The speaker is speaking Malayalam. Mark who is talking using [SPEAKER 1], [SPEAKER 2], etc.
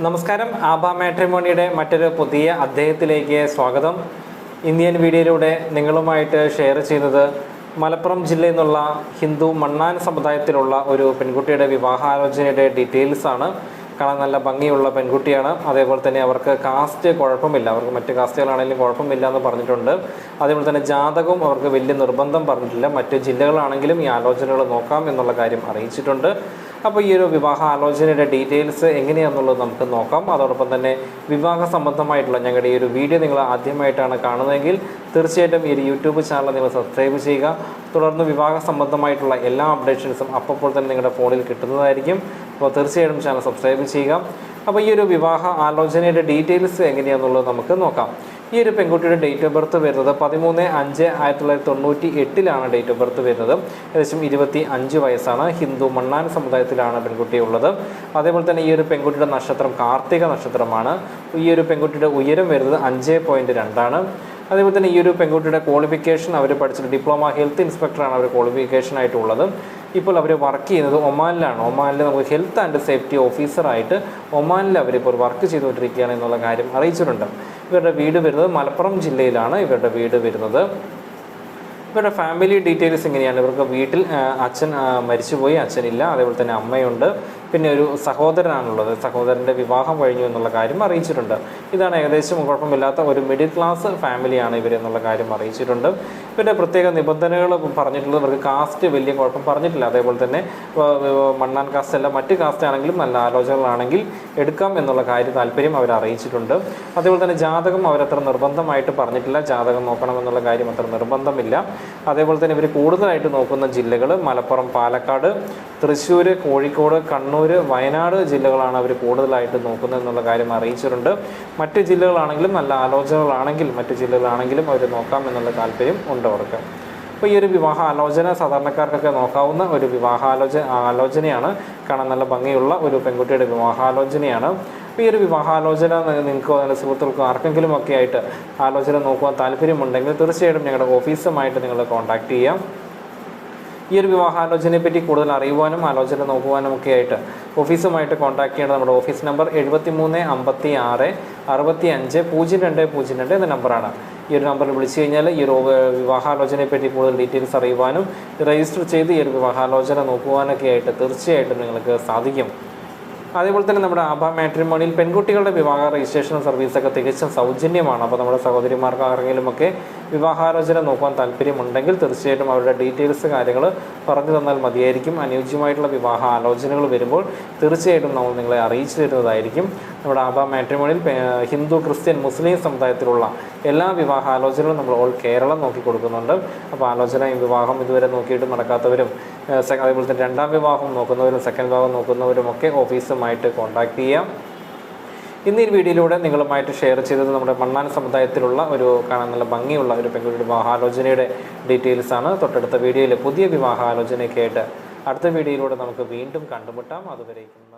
[SPEAKER 1] നമസ്കാരം. ആബ മാട്രിമോണിയുടെ മറ്റൊരു പുതിയ അദ്ദേഹത്തിലേക്ക് സ്വാഗതം. ഇന്ത്യൻ വീഡിയോയിലൂടെ നിങ്ങളുമായിട്ട് ഷെയർ ചെയ്യുന്നത് മലപ്പുറം ജില്ലയിൽ നിന്നുള്ള ഹിന്ദു മണ്ണാൻ സമുദായത്തിലുള്ള ഒരു പെൺകുട്ടിയുടെ വിവാഹാലോചനയുടെ ഡീറ്റെയിൽസ് ആണ്. കാണാൻ നല്ല ഭംഗിയുള്ള പെൺകുട്ടിയാണ്. അതേപോലെ തന്നെ അവർക്ക് കാസ്റ്റ് കുഴപ്പമില്ല. അവർക്ക് മറ്റ് കാസ്റ്റുകളാണെങ്കിലും കുഴപ്പമില്ല എന്ന് പറഞ്ഞിട്ടുണ്ട്. അതേപോലെ തന്നെ ജാതകവും അവർക്ക് വലിയ നിർബന്ധം പറഞ്ഞിട്ടില്ല. മറ്റ് ജില്ലകളാണെങ്കിലും ഈ ആലോചനകൾ നോക്കാം എന്നുള്ള കാര്യം അറിയിച്ചിട്ടുണ്ട്. അപ്പോൾ ഈ ഒരു വിവാഹ ആലോചനയുടെ ഡീറ്റെയിൽസ് എങ്ങനെയാണെന്നുള്ളത് നമുക്ക് നോക്കാം. അതോടൊപ്പം തന്നെ വിവാഹ സംബന്ധമായിട്ടുള്ള ഞങ്ങളുടെ ഈ ഒരു വീഡിയോ നിങ്ങൾ ആദ്യമായിട്ടാണ് കാണുന്നതെങ്കിൽ തീർച്ചയായിട്ടും ഈ ഒരു യൂട്യൂബ് ചാനൽ നിങ്ങൾ സബ്സ്ക്രൈബ് ചെയ്യുക. തുടർന്ന് വിവാഹ സംബന്ധമായിട്ടുള്ള എല്ലാ അപ്ഡേഷൻസും അപ്പോൾ തന്നെ നിങ്ങളുടെ ഫോണിൽ കിട്ടുന്നതായിരിക്കും. അപ്പോൾ തീർച്ചയായിട്ടും ചാനൽ സബ്സ്ക്രൈബ് ചെയ്യുക. അപ്പോൾ ഈ ഒരു വിവാഹ ആലോചനയുടെ ഡീറ്റെയിൽസ് എങ്ങനെയാണെന്നുള്ളത് നമുക്ക് നോക്കാം. ഈ ഒരു പെൺകുട്ടിയുടെ ഡേറ്റ് ഓഫ് ബർത്ത് വരുന്നത് പതിമൂന്ന് അഞ്ച് ആയിരത്തി തൊള്ളായിരത്തി തൊണ്ണൂറ്റി എട്ടിലാണ് ഡേറ്റ് ഓഫ് ബർത്ത് വരുന്നത്. ഏകദേശം ഇരുപത്തി അഞ്ച് വയസ്സാണ് ഹിന്ദു മണ്ണാൻ സമുദായത്തിലാണ് പെൺകുട്ടി ഉള്ളത്. അതേപോലെ തന്നെ ഈ ഒരു പെൺകുട്ടിയുടെ നക്ഷത്രം കാർത്തിക നക്ഷത്രമാണ്. ഈ ഒരു പെൺകുട്ടിയുടെ ഉയരം വരുന്നത് അഞ്ച് പോയിന്റ് രണ്ടാണ്. അതേപോലെ തന്നെ ഈ ഒരു പെൺകുട്ടിയുടെ ക്വാളിഫിക്കേഷൻ അവർ പഠിച്ചത് ഡിപ്ലോമ ഹെൽത്ത് ഇൻസ്പെക്ടറാണ് അവർ ക്വാളിഫിക്കേഷൻ ആയിട്ടുള്ളത്. ഇപ്പോൾ അവർ വർക്ക് ചെയ്യുന്നത് ഒമാനിലാണ്. ഒമാനിൽ നമുക്ക് ഹെൽത്ത് ആൻഡ് സേഫ്റ്റി ഓഫീസറായിട്ട് ഒമാനിൽ അവരിപ്പോൾ വർക്ക് ചെയ്തുകൊണ്ടിരിക്കുകയാണ് എന്നുള്ള കാര്യം അറിയിച്ചിട്ടുണ്ട്. ഇവരുടെ വീട് വരുന്നത് മലപ്പുറം ജില്ലയിലാണ് ഇവരുടെ വീട് വരുന്നത്. ഇവരുടെ ഫാമിലി ഡീറ്റെയിൽസ് ഇങ്ങനെയാണ്. ഇവർക്ക് വീട്ടിൽ അച്ഛൻ മരിച്ചുപോയി. അച്ഛനില്ല. അതേപോലെ തന്നെ അമ്മയുണ്ട്. പിന്നെ ഒരു സഹോദരനാണുള്ളത്. സഹോദരന്റെ വിവാഹം കഴിഞ്ഞു എന്നുള്ള കാര്യം അറിയിച്ചിട്ടുണ്ട്. ഇതാണ് ഏകദേശം കുഴപ്പമില്ലാത്ത ഒരു മിഡിൽ ക്ലാസ് ഫാമിലിയാണ് ഇവർ എന്നുള്ള കാര്യം അറിയിച്ചിട്ടുണ്ട്. ഇവരുടെ പ്രത്യേക നിബന്ധനകൾ പറഞ്ഞിട്ടുള്ളത് ഇവർക്ക് കാസ്റ്റ് വലിയ കുഴപ്പം പറഞ്ഞിട്ടില്ല. അതേപോലെ തന്നെ മണ്ണാൻ കാസ്റ്റ് അല്ല മറ്റ് കാസ്റ്റ് ആണെങ്കിലും നല്ല ആലോചനകളാണെങ്കിൽ എടുക്കാം എന്നുള്ള കാര്യം താല്പര്യം അവർ അറിയിച്ചിട്ടുണ്ട്. അതേപോലെ തന്നെ ജാതകം അവരത്ര നിർബന്ധമായിട്ട് പറഞ്ഞിട്ടില്ല. ജാതകം നോക്കണം എന്നുള്ള കാര്യം അത്ര നിർബന്ധമില്ല. അതേപോലെ തന്നെ ഇവർ കൂടുതലായിട്ട് നോക്കുന്ന ജില്ലകൾ മലപ്പുറം പാലക്കാട് തൃശ്ശൂർ കോഴിക്കോട് കണ്ണൂർ വയനാട് ജില്ലകളാണ് അവർ കൂടുതലായിട്ട് നോക്കുന്നത് എന്നുള്ള കാര്യം അറിയിച്ചിട്ടുണ്ട്. മറ്റ് ജില്ലകളാണെങ്കിലും നല്ല ആലോചനകളാണെങ്കിൽ മറ്റ് ജില്ലകളാണെങ്കിലും അവർ നോക്കാം എന്നുള്ള താല്പര്യം ഉണ്ട് അവർക്ക്. അപ്പോൾ ഈ ഒരു വിവാഹ ആലോചന സാധാരണക്കാർക്കൊക്കെ നോക്കാവുന്ന ഒരു വിവാഹാലോചന ആലോചനയാണ്. കാണാൻ നല്ല ഭംഗിയുള്ള ഒരു പെൺകുട്ടിയുടെ വിവാഹാലോചനയാണ്. അപ്പോൾ ഈ ഒരു വിവാഹാലോചന നിങ്ങൾക്ക് അല്ലെങ്കിൽ സുഹൃത്തുക്കൾക്കോ ആർക്കെങ്കിലും ഒക്കെ ആയിട്ട് ആലോചന നോക്കുവാൻ താല്പര്യമുണ്ടെങ്കിൽ തീർച്ചയായിട്ടും ഞങ്ങളുടെ ഓഫീസുമായിട്ട് നിങ്ങൾ കോൺടാക്റ്റ് ചെയ്യാം. ഈ ഒരു വിവാഹാലോചനയെ പറ്റി കൂടുതൽ അറിയുവാനും ആലോചന നോക്കുവാനും ഒക്കെ ആയിട്ട് ഓഫീസുമായിട്ട് കോൺടാക്ട് ചെയ്യേണ്ട നമ്മുടെ ഓഫീസ് നമ്പർ എഴുപത്തി മൂന്ന് അമ്പത്തി ആറ് അറുപത്തി അഞ്ച് പൂജ്യം രണ്ട് പൂജ്യം രണ്ട് എന്ന നമ്പറാണ്. ഈ ഒരു നമ്പറിൽ വിളിച്ചു കഴിഞ്ഞാൽ ഈ ഒരു വിവാഹാലോചനയെ പറ്റി കൂടുതൽ ഡീറ്റെയിൽസ് അറിയുവാനും രജിസ്റ്റർ ചെയ്ത് ഈ ഒരു വിവാഹാലോചന നോക്കുവാനൊക്കെ ആയിട്ട് തീർച്ചയായിട്ടും നിങ്ങൾക്ക് സാധിക്കും. അതേപോലെ തന്നെ നമ്മുടെ ആഭ മാട്രിമോണിയിൽ പെൺകുട്ടികളുടെ വിവാഹ രജിസ്ട്രേഷൻ സർവീസൊക്കെ തികച്ചും സൗജന്യമാണ്. അപ്പോൾ നമ്മുടെ സഹോദരിമാർക്ക് ആരെങ്കിലുമൊക്കെ വിവാഹാലോചന നോക്കാൻ താല്പര്യമുണ്ടെങ്കിൽ തീർച്ചയായിട്ടും അവരുടെ ഡീറ്റെയിൽസ് കാര്യങ്ങൾ പറഞ്ഞു തന്നാൽ മതിയായിരിക്കും. അനുയോജ്യമായിട്ടുള്ള വിവാഹ ആലോചനകൾ വരുമ്പോൾ തീർച്ചയായിട്ടും നമ്മൾ നിങ്ങളെ അറിയിച്ചു തരുന്നതായിരിക്കും. നമ്മുടെ ആബ മാട്രിമോണിയിൽ ഹിന്ദു ക്രിസ്ത്യൻ മുസ്ലിം സമുദായത്തിലുള്ള എല്ലാ വിവാഹ ആലോചനകളും നമ്മൾ ഓൾ കേരളം നോക്കി കൊടുക്കുന്നുണ്ട് അപ്പോൾ ആലോചന വിവാഹം ഇതുവരെ നോക്കിയിട്ട് നടക്കാത്തവരും അതേപോലെ തന്നെ രണ്ടാം വിവാഹം നോക്കുന്നവരും സെക്കൻഡ് വിവാഹം നോക്കുന്നവരും ഒക്കെ ഓഫീസുമായിട്ട് കോൺടാക്ട് ചെയ്യാം. ഇന്ന് ഈ വീഡിയോയിലൂടെ നിങ്ങളുമായിട്ട് ഷെയർ ചെയ്തത് നമ്മുടെ മണ്ണാൻ സമുദായത്തിലുള്ള ഒരു കാണാൻ നല്ല ഭംഗിയുള്ള ഒരു പെൺകുട്ടിയുടെ വിവാഹാലോചനയുടെ ഡീറ്റെയിൽസ് ആണ്. തൊട്ടടുത്ത വീഡിയോയിൽ പുതിയ വിവാഹാലോചനയൊക്കെ ആയിട്ട് അടുത്ത വീഡിയോയിലൂടെ നമുക്ക് വീണ്ടും കണ്ടുമുട്ടാം. അതുവരേക്കും